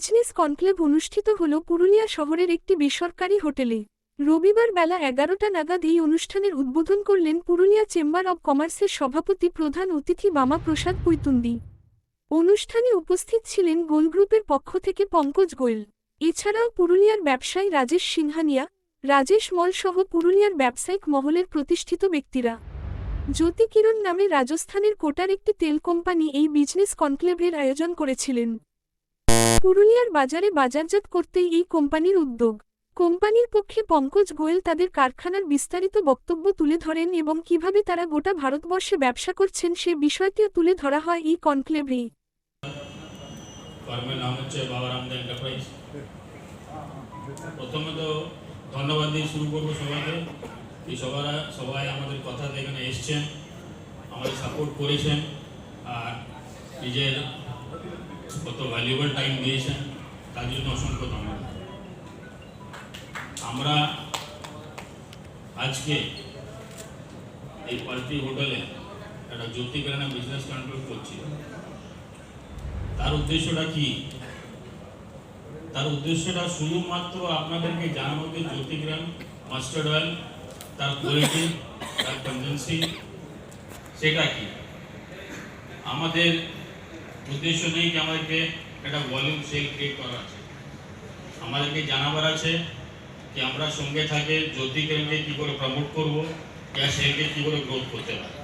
Business conclave অনুষ্ঠিত হল পুরুলিয়া শহরের একটি বেসরকারি হোটেলে। রবিবার বেলা এগারোটা নাগাদ এই অনুষ্ঠানের উদ্বোধন করলেন পুরুলিয়া চেম্বার অব কমার্সের সভাপতি প্রধান অতিথি বামা প্রসাদ পৈতুন্দি। অনুষ্ঠানে উপস্থিত ছিলেন গোল গ্রুপের পক্ষ থেকে পঙ্কজ গোয়েল। এছাড়াও পুরুলিয়ার ব্যবসায়ী রাজেশ সিংহানিয়া রাজেশ মল সহ পুরুলিয়ার ব্যবসায়িক মহলের প্রতিষ্ঠিত ব্যক্তিরা। জ্যোতি কিরণ নামে রাজস্থানের কোটার একটি তেল কোম্পানি এই বিজনেস কনক্লেভের আয়োজন করেছিলেন। পুরুলিয়ার বাজারে বাজারজাত করতেই এই কোম্পানির উদ্যোগ। কোম্পানির পক্ষে পঙ্কজ গোয়েল তাদের কারখানার বিস্তারিত বক্তব্য তুলে ধরেন এবং কীভাবে তারা গোটা ভারতবর্ষে ব্যবসা করছেন সে বিষয়টিও তুলে ধরা হয় এই কনক্লেভে। প্রথমে তো ধন্যবাদ দিয়ে শুরু করব সবাইকে। এই সবারা, সবাই আমাদের এখানে এসছেন, আমাদের সাপোর্ট করেছেন। আর নিজের কত ভ্যালুয়েবল টাইম দিয়েছেন, তার জন্য অসংখ্য ধন্যবাদ। আমরা আজকে এই পার্টি হোটেলে একটা জ্যোতিগ্রামে বিজনেস কন্ট্রোল করছি। তার উদ্দেশ্যটা কি? তার উদ্দেশ্যটা শুধুমাত্র আপনাদেরকে জানাব যে জ্যোতিগ্রাম মাস্টার্ড অয়েল তার কোয়ালিটি তার কনজেন্সি সেটা কি? আমাদের উদ্দেশ্য নেই যে আমাদেরকে একটা ভলিউম সেল ক্রিয়েট করা আছে? আমাদেরকে জানাবার আছে যে আমরা সঙ্গে থাকে জ্যোতিগ্রামকে কী করে প্রমোট করব গ্যাস সেলকে কী করে গ্রোথ করতে পারে।